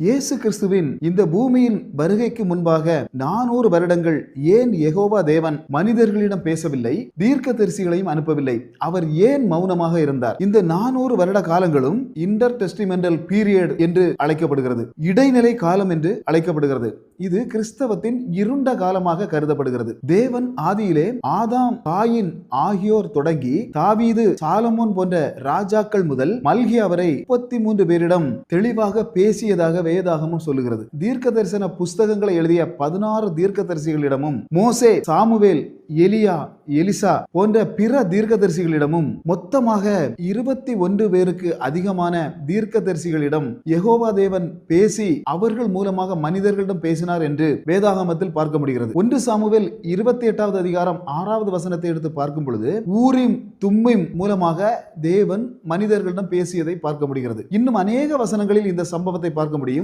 இயேசு கிறிஸ்துவின் இந்த பூமியின் வருகைக்கு முன்பாக நானூறு வருடங்கள் ஏன் எகோவா தேவன் மனிதர்களிடம் பேசவில்லை தீர்க்க தரிசிகளையும் அனுப்பவில்லை? அவர் ஏன் மௌனமாக இருந்தார்? இந்த நானூறு வருட காலங்களும் இன்டர் டெஸ்டிமெண்டல் பீரியட் என்று அழைக்கப்படுகிறது. இடைநிலை காலம் என்று அழைக்கப்படுகிறது. இது கிறிஸ்தவத்தின் இருண்ட காலமாக கருதப்படுகிறது. தேவன் ஆதியிலே ஆதாம் காயின் ஆகியோர் தொடங்கி தாவீது சாலமோன் போன்ற ராஜாக்கள் முதல் மல்கி அவரை முப்பத்தி மூன்று பேரிடம் தெளிவாக பேசியதாக வேதாகமும் சொல்லுகிறது. தீர்க்க தரிசன புஸ்தகங்களை எழுதிய பதினாறு தீர்க்க தரிசிகளிடமும் மோசே சாமுவேல் எலியா எலிசா போன்ற பிற தீர்க்கதரிசிகளிடமும் மொத்தமாக இருபத்தி ஒன்று பேருக்கு அதிகமான தீர்க்கதரிசிகளிடம் யகோவா தேவன் பேசி அவர்கள் மூலமாக மனிதர்களிடம் பேசினார் என்று வேதாகமத்தில் பார்க்க முடிகிறது. ஒன்று சாமுவேல் இருபத்தி எட்டாவது அதிகாரம் ஆறாவது வசனத்தை எடுத்து பார்க்கும் பொழுது ஊரிம் தும்மிம் மூலமாக தேவன் மனிதர்களிடம் பேசியதை பார்க்க முடிகிறது. இன்னும் அநேக வசனங்களில் இந்த சம்பவத்தை பார்க்க முடியும்.